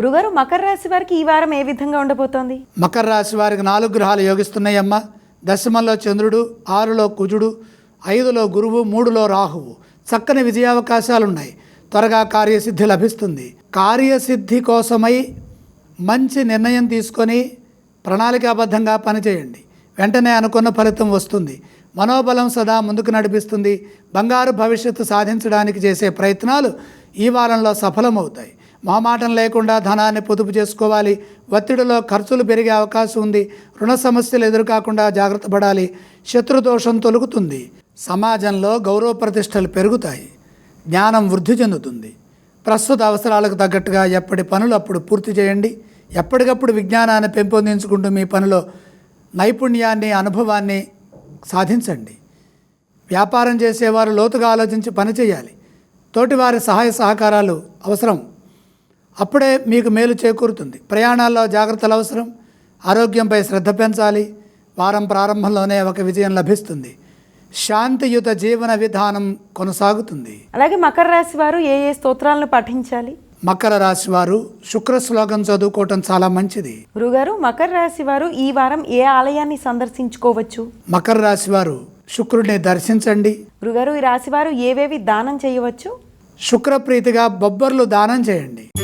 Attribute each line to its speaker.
Speaker 1: గురుగారు మకర రాశి వారికి ఈ వారం ఏ విధంగా ఉండబోతోంది?
Speaker 2: మకర రాశి వారికి నాలుగు గ్రహాలు యోగిస్తున్నాయమ్మ. దశమంలో చంద్రుడు ఆరులో కుజుడు ఐదులో గురువు మూడులో రాహువు. చక్కని విజయావకాశాలు ఉన్నాయి త్వరగా కార్యసిద్ధి లభిస్తుంది. కార్యసిద్ధి కోసమై మంచి నిర్ణయం తీసుకొని ప్రణాళికాబద్ధంగా పనిచేయండి. వెంటనే అనుకున్న ఫలితం వస్తుంది. మనోబలం సదా ముందుకు నడిపిస్తుంది. బంగారు భవిష్యత్తు సాధించడానికి చేసే ప్రయత్నాలు ఈ వారంలో సఫలమవుతాయి. మామాటం లేకుండా ధనాన్ని పొదుపు చేసుకోవాలి. ఒత్తిడిలో ఖర్చులు పెరిగే అవకాశం ఉంది. రుణ సమస్యలు ఎదురుకాకుండా జాగ్రత్త పడాలి. శత్రుదోషం తొలుగుతుంది సమాజంలో గౌరవ ప్రతిష్టలు పెరుగుతాయి. జ్ఞానం వృద్ధి చెందుతుంది. ప్రస్తుత అవసరాలకు తగ్గట్టుగా ఎప్పటి పనులు అప్పుడు పూర్తి చేయండి. ఎప్పటికప్పుడు విజ్ఞానాన్ని పెంపొందించుకుంటూ మీ పనిలో నైపుణ్యాన్ని అనుభవాన్ని సాధించండి. వ్యాపారం చేసేవారు లోతుగా ఆలోచించి పని చేయాలి. తోటివారి సహాయ సహకారాలు అవసరం. అప్పుడే మీకు మేలు చేకూరుతుంది. ప్రయాణాల్లో జాగ్రత్తలు అవసరం. ఆరోగ్యంపై శ్రద్ధ పెంచాలి. వారం ప్రారంభంలోనే ఒక విజయం లభిస్తుంది. శాంతియుత జీవన విధానం కొనసాగుతుంది.
Speaker 1: అలాగే మకర రాశి వారు ఏ ఏ స్తోత్రాలను పఠించాలి
Speaker 2: మకర రాశి వారు శుక్ర శ్లోకం చదువుకోవటం చాలా మంచిది.
Speaker 1: గురుగారు మకర రాశి వారు ఈ వారం ఏ ఆలయాన్ని సందర్శించుకోవచ్చు?
Speaker 2: మకర రాశి వారు శుక్రుడిని దర్శించండి.
Speaker 1: గురుగారు ఈ రాశి వారు ఏవేవి దానం చేయవచ్చు?
Speaker 2: శుక్రప్రీతిగా బొబ్బర్లు దానం చేయండి.